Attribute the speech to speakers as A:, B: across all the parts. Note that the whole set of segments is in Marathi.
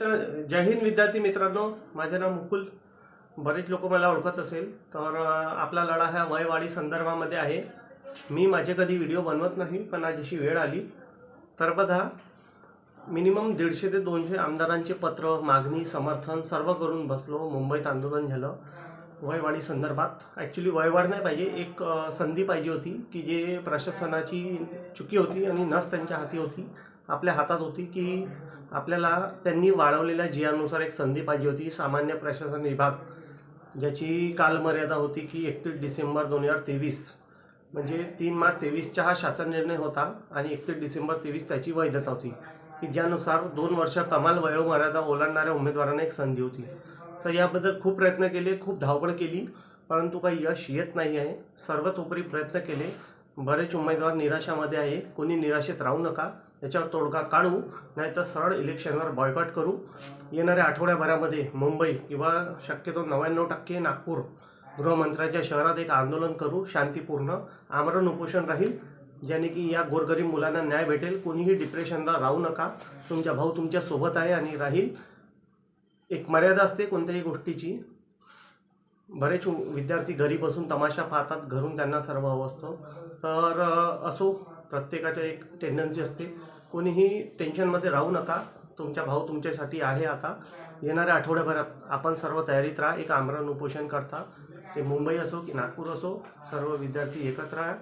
A: तर जय हिंद विद्यार्थी मित्रांनो माझे नाव मुकुल. बरेच लोक मला ओळखत असेल तर आपला लढा हा वयवाढी संदर्भामध्ये आहे. मी माझे कधी व्हिडिओ बनवत नाही पण आज जशी वेळ आली. तर बघा मिनिमम दीडशे ते दोनशे आमदारांचे पत्र मागणी समर्थन सर्व करून बसलो मुंबईत आंदोलन झालं. वयवाढी संदर्भात. ॲक्च्युली वयवाढ नाही पाहिजे एक संधी पाहिजे होती की जे प्रशासनाची चुकी होती आणि नस त्यांच्या हाती होती आपल्या हातात होती की आपल्याला त्यांनी वाढवलेल्या जियानुसार एक संधी पाहिजे होती सामान्य प्रशासन विभाग ज्याची कालमर्यादा होती की एकतीस डिसेंबर दोन हजार तेवीस. म्हणजे तीन मार्च तेवीसचा हा शासन निर्णय होता आणि एकतीस डिसेंबर तेवीस त्याची वैधता होती की ज्यानुसार दोन वर्ष कमाल वयोमर्यादा ओलांडणाऱ्या उमेदवारांना एक संधी होती. तर याबद्दल खूप प्रयत्न केले खूप धावपळ केली परंतु काही यश येत नाही आहे सर्वतोपरी प्रयत्न केले बरेच उमेदवार निराशामध्ये आहे. कोणी निराशेत राहू नका. याच्यावर तोडगा काढू. नाहीतर सरळ इलेक्शनवर बॉयकॉट करू. येणाऱ्या आठवड्याभरामध्ये मुंबई किंवा शक्यतो नव्याण्णव टक्के नागपूर गृहमंत्र्याच्या शहरात एक आंदोलन करू. शांतीपूर्ण आमरण उपोषण राहील. ज्याने की या गोरगरीब मुलांना न्याय भेटेल. कोणीही डिप्रेशनला राहू नका. तुमचा भाऊ तुमच्यासोबत आहे आणि राहील. एक मर्यादा असते कोणत्याही गोष्टीची. बरेच विद्यार्थी घरी बसून तमाशा पाहतात घरून त्यांना सर्व हवं असतं. तर असो प्रत्येकाच्या एक टेंडन्सी असते. कोणीही टेन्शनमध्ये राहू नका. तुमचा भाऊ तुमच्यासाठी आहे आता. येणाऱ्या आठवड्याभरात आपण सर्व तयारीत राहा. एक आमरण उपोषण करता. ते मुंबई असो की नागपूर असो सर्व विद्यार्थी एकत्र आहे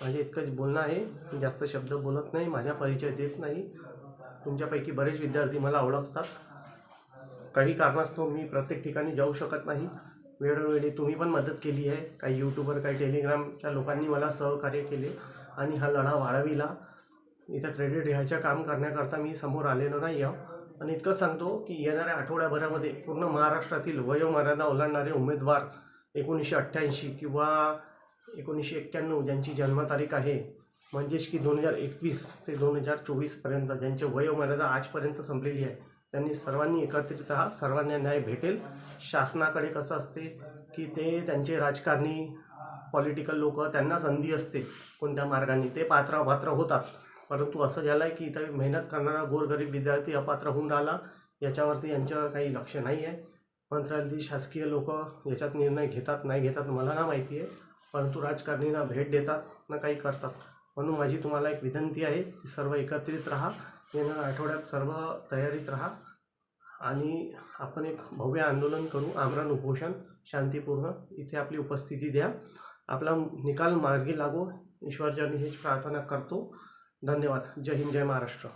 A: म्हणजे इतकंच बोलणं आहे. मी जास्त शब्द बोलत नाही. माझा परिचय देत नाही. तुमच्यापैकी बरेच विद्यार्थी मला ओळखतात. काही कारणास्तव मी प्रत्येक ठिकाणी जाऊ शकत नाही. वेळोवेळी तुम्ही पण मदत केली आहे. काही यूट्यूबर काही टेलिग्रामच्या लोकांनी मला सहकार्य केले आणि हा लढा वाढविला. इथं क्रेडिट घ्यायचं काम करण्याकरता मी समोर आलेलो नाही आहे आणि इतकंच सांगतो की येणाऱ्या आठवड्याभरामध्ये पूर्ण महाराष्ट्रातील वयोमर्यादा ओलांडणारे उमेदवार एकोणीसशे अठ्ठ्याऐंशी किंवा एकोणीसशे एक्क्याण्णव ज्यांची जन्मतारीख आहे म्हणजेच की दोन हजार एकवीस ते दोन हजार चोवीसपर्यंत ज्यांची वयोमर्यादा आजपर्यंत संपलेली आहे त्यांनी सर्वांनी एकत्रित राहा सर्वांना न्याय भेटेल. शासनाकडे कसं असते की ते त्यांचे राजकारणी पॉलिटिकल लोक त्यांना संधी असते कोणत्या मार्गाने. ते पात्र अपात्र होतात. परंतु असं झालं आहे की इथं मेहनत करणारा गोरगरीब विद्यार्थी अपात्र होऊन राहिला. याच्यावरती यांचं काही लक्ष नाही आहे. मंत्रालयातील शासकीय लोक याच्यात निर्णय घेतात नाही घेतात मला ना माहिती आहे. परंतु राजकारणींना भेट देतात ना काही करतात. म्हणून माझी तुम्हाला एक विनंती आहे की सर्व एकत्रित राहा येणाऱ्या आठवड्यात सर्व तयारीत राहा आणि आपण एक भव्य आंदोलन करू आमरण उपोषण शांतीपूर्ण इथे आपली उपस्थिती द्या. आपला निकाल मार्गी लागो. ईश्वरचरणी हीच प्रार्थना करतो. धन्यवाद. जय हिंद जय महाराष्ट्र.